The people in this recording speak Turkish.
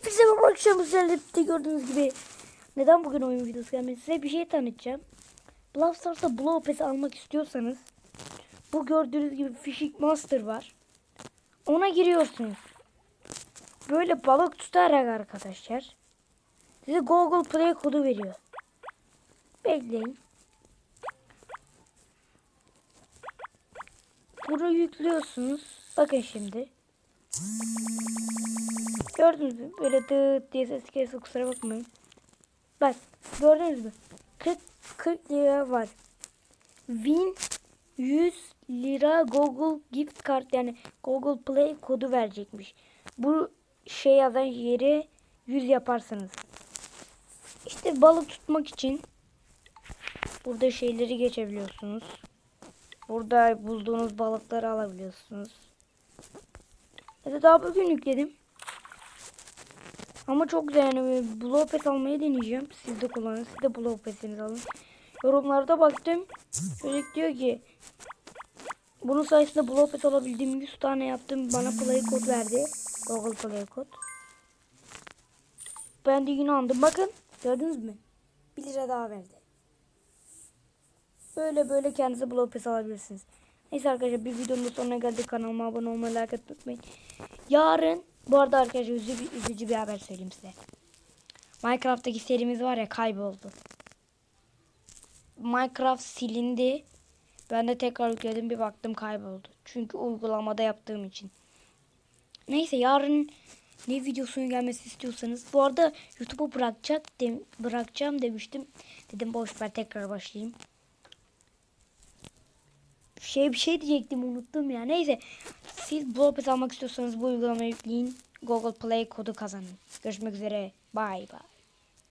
Hepinize merhaba arkadaşlar bu gördüğünüz gibi neden bugün oyun videosu gelmedi size bir şey tanıtacağım. Brawl Stars'ta Blow Pass almak istiyorsanız bu gördüğünüz gibi Fishing Master var. Ona giriyorsunuz. Böyle balık tutarak arkadaşlar size Google Play kodu veriyor. Bekleyin. Bunu yüklüyorsunuz. Bakın şimdi. Gördünüz mü? Böyle dıt diye ses gelirse kusura bakmayın. Bak gördünüz mü? 40, 40 lira var. Win 100 lira Google gift card yani Google Play kodu verecekmiş. Bu şey yazan yeri 100 yaparsanız. İşte balık tutmak için burada şeyleri geçebiliyorsunuz. Burada bulduğunuz balıkları alabiliyorsunuz. Evet daha bugün yükledim. Ama çok güzel yani Blow Pass almayı deneyeceğim. Siz de kullanın. Siz de Blow Pass'inizi alın. Yorumlarda baktım. Çocuk diyor ki bunun sayesinde Blow Pass alabildim. 100 tane yaptım. Bana Play kod verdi. Google Play kod. Ben de yine aldım. Bakın gördünüz mü? 1 lira daha verdi. Böyle böyle kendinize Blow Pass alabilirsiniz. Neyse arkadaşlar bir videonun sonuna geldik. Kanalıma abone olmayı, like atmayı. Yarın bu arada arkadaşlar üzücü, üzücü bir haber söyleyeyim size. Minecraft'taki serimiz var ya kayboldu. Minecraft silindi. Ben de tekrar yükledim bir baktım kayboldu. Çünkü uygulamada yaptığım için. Neyse yarın ne videosunun gelmesi istiyorsanız. Bu arada YouTube'u bırakacak dem bırakacağım demiştim. Dedim boş ver tekrar başlayayım. Şey bir şey diyecektim unuttum ya. Neyse siz Pass almak istiyorsanız bu uygulamayı yükleyin. Google Play kodu kazanın. Görüşmek üzere. Bye bye.